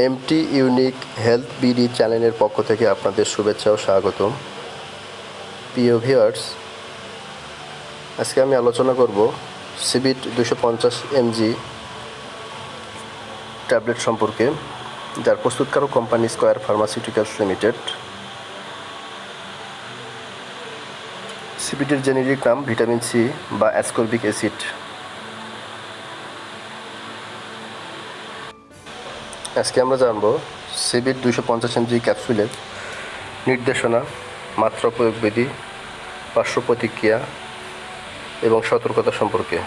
MT unique health BD চ্যানেলের পক্ষ থেকে আপনাদের শুভেচ্ছা ও স্বাগতম। প্রিয় ভিউয়ার্স, আজকে আমি আলোচনা করব সিবিট দুশো পঞ্চাশ এমজি ট্যাবলেট সম্পর্কে, যার প্রস্তুতকারক কোম্পানি স্কয়ার ফার্মাসিউটিক্যালস লিমিটেড। সিবিটির জেনেরিক নাম ভিটামিন সি বা অ্যাসকর্বিক অ্যাসিড। আজকে আমরা জানব সিবির দুশো পঞ্চাশ এমজি ক্যাপসুলের নির্দেশনা, মাত্রা প্রয়োগ বিধি পার্শ্ব প্রতিক্রিয়া এবং সতর্কতা সম্পর্কে।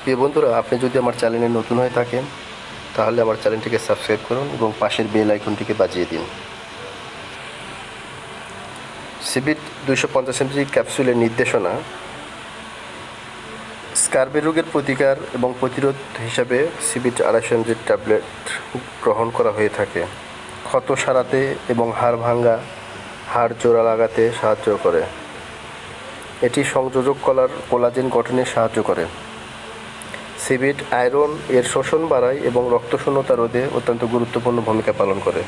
প্রিয় বন্ধুরা, আপনি যদি আমার চ্যানেলে নতুন হয়ে থাকেন, তাহলে আমার চ্যানেলটিকে সাবস্ক্রাইব করুন এবং পাশের বেল আইকনটিকে বাজিয়ে দিন। সিবিট দুশো পঞ্চাশ এমজি ক্যাপসুলের নির্দেশনা স্কার্বি রোগের প্রতিকার এবং প্রতিরোধ হিসাবে সিবিট আড়াইশো ট্যাবলেট গ্রহণ করা হয়ে থাকে। ক্ষত সারাতে এবং হাড় ভাঙ্গা, হাড় জোড়া লাগাতে সাহায্য করে। এটি সংযোজক কলার কোলাজেন গঠনে সাহায্য করে। সিবিট আয়রন, এর শোষণ বাড়ায় এবং রক্তশূন্যতা রোধে অত্যন্ত গুরুত্বপূর্ণ ভূমিকা পালন করে।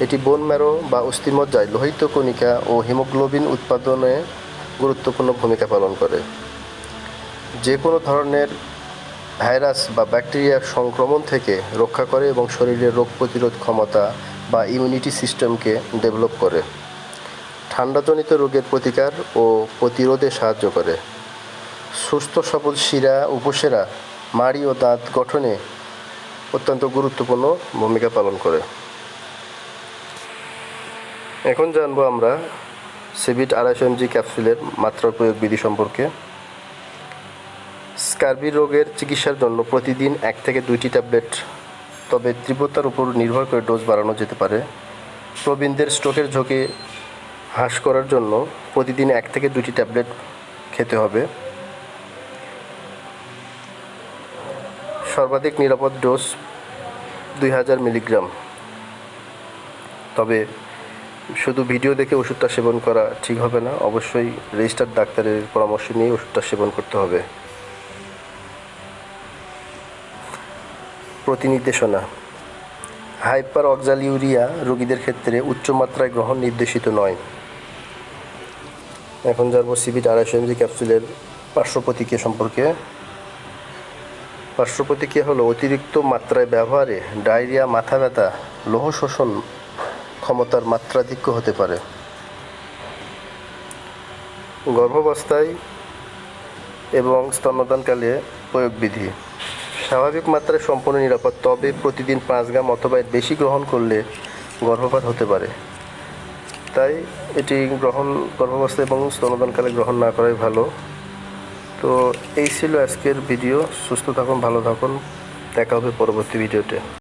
এটি বোন ম্যারো বা অস্থিমজ্জায় লোহিত কণিকা ও হিমোগ্লোবিন উৎপাদনে গুরুত্বপূর্ণ ভূমিকা পালন করে। যে কোনো ধরনের ভাইরাস বা ব্যাকটেরিয়া সংক্রমণ থেকে রক্ষা করে এবং শরীরের রোগ প্রতিরোধ ক্ষমতা বা ইমিউনিটি সিস্টেমকে ডেভেলপ করে। ঠান্ডাজনিত রোগের প্রতিকার ও প্রতিরোধে সাহায্য করে। সুস্থ, সবল শিরা, উপসেরা, মাড়ি ও দাঁত গঠনে অত্যন্ত গুরুত্বপূর্ণ ভূমিকা পালন করে। এখন জানব আমরা সিবিট আড়াইশো এমজি ক্যাপসুলের মাত্রা প্রয়োগ বিধি সম্পর্কে। স্কার্বি রোগের চিকিৎসার জন্য প্রতিদিন এক থেকে দুইটি ট্যাবলেট, তবে তীব্রতার উপর নির্ভর করে ডোজ বাড়ানো যেতে পারে। প্রবীণদের স্ট্রোকের ঝুঁকি হ্রাস করার জন্য প্রতিদিন এক থেকে দুটি ট্যাবলেট খেতে হবে। সর্বাধিক নিরাপদ ডোজ দুই হাজার মিলিগ্রাম। তবে শুধু ভিডিও দেখে ওষুধটা সেবন করা ঠিক হবে না, অবশ্যই রেজিস্টার্ড ডাক্তারের পরামর্শ নিয়ে ওষুধটা সেবন করতে হবে। প্রতিনির্দেশনা। হাইপার অক্সালিউরিয়া রোগীদের ক্ষেত্রে উচ্চ মাত্রায় গ্রহণ নির্দেশিত নয়। এখন জানব সিবিট আড়াইশো এমজি ক্যাপসুলের পার্শ্ব প্রতিক্রিয়া সম্পর্কে। পার্শ্ব প্রতিক্রিয়া হলো অতিরিক্ত মাত্রায় ব্যবহারে ডায়রিয়া, মাথা ব্যথা, লৌহ শোষণ ক্ষমতার মাত্রাধিক্য হতে পারে। গর্ভাবস্থায় এবং স্তন্যদানকালে প্রয়োগ বিধি। স্বাভাবিক মাত্রায় সম্পূর্ণ নিরাপদ, তবে প্রতিদিন পাঁচ গ্রাম অথবা বেশি গ্রহণ করলে গর্ভপাত হতে পারে। তাই এটি গ্রহণ, গর্ভাবস্থা এবং স্তনদানকালে গ্রহণ না করাই ভালো। তো এই ছিল আজকের ভিডিও। সুস্থ থাকুন, ভালো থাকুন। দেখা হবে পরবর্তী ভিডিওতে।